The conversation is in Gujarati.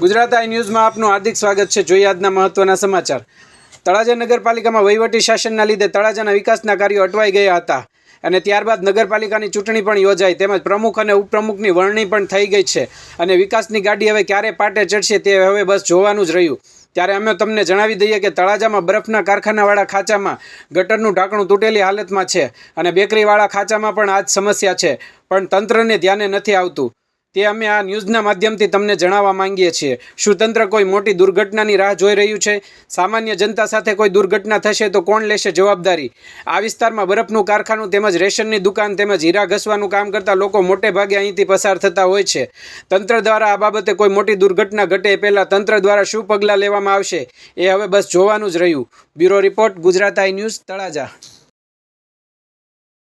ગુજરાત આઈ ન્યૂઝમાં આપનું હાર્દિક સ્વાગત છે. જોઈએ આજના મહત્વના સમાચાર. તળાજા નગરપાલિકામાં વહીવટી શાસનના લીધે તળાજાના વિકાસના કાર્યો અટવાઈ ગયા હતા અને ત્યારબાદ નગરપાલિકાની ચૂંટણી પણ યોજાઈ તેમજ પ્રમુખ અને ઉપપ્રમુખની વરણી પણ થઈ ગઈ છે અને વિકાસની ગાડી હવે ક્યારે પાટે ચડશે તે હવે બસ જોવાનું જ રહ્યું. ત્યારે અમે તમને જણાવી દઈએ કે તળાજામાં બરફના કારખાનાવાળા ખાંચામાં ગટરનું ઢાંકણું તૂટેલી હાલતમાં છે અને બેકરીવાળા ખાંચામાં પણ આ જ સમસ્યા છે, પણ તંત્રને ધ્યાને નથી આવતું. તે અમે આ ન્યૂઝના માધ્યમથી તમને જણાવવા માંગીએ છીએ. શું તંત્ર કોઈ મોટી દુર્ઘટનાની રાહ જોઈ રહ્યું છે? સામાન્ય જનતા સાથે કોઈ દુર્ઘટના થશે તો કોણ લેશે જવાબદારી? આ વિસ્તારમાં બરફનું કારખાનું તેમજ રેશનની દુકાન તેમજ હીરા ઘસવાનું કામ કરતા લોકો મોટે ભાગે અહીંથી પસાર થતા હોય છે. તંત્ર દ્વારા આ બાબતે કોઈ મોટી દુર્ઘટના ઘટે એ પહેલાં તંત્ર દ્વારા શું પગલાં લેવામાં આવશે? એ હવે બસ જોવાનું જ રહ્યું. Bureau report, Gujarat I news, Talaja.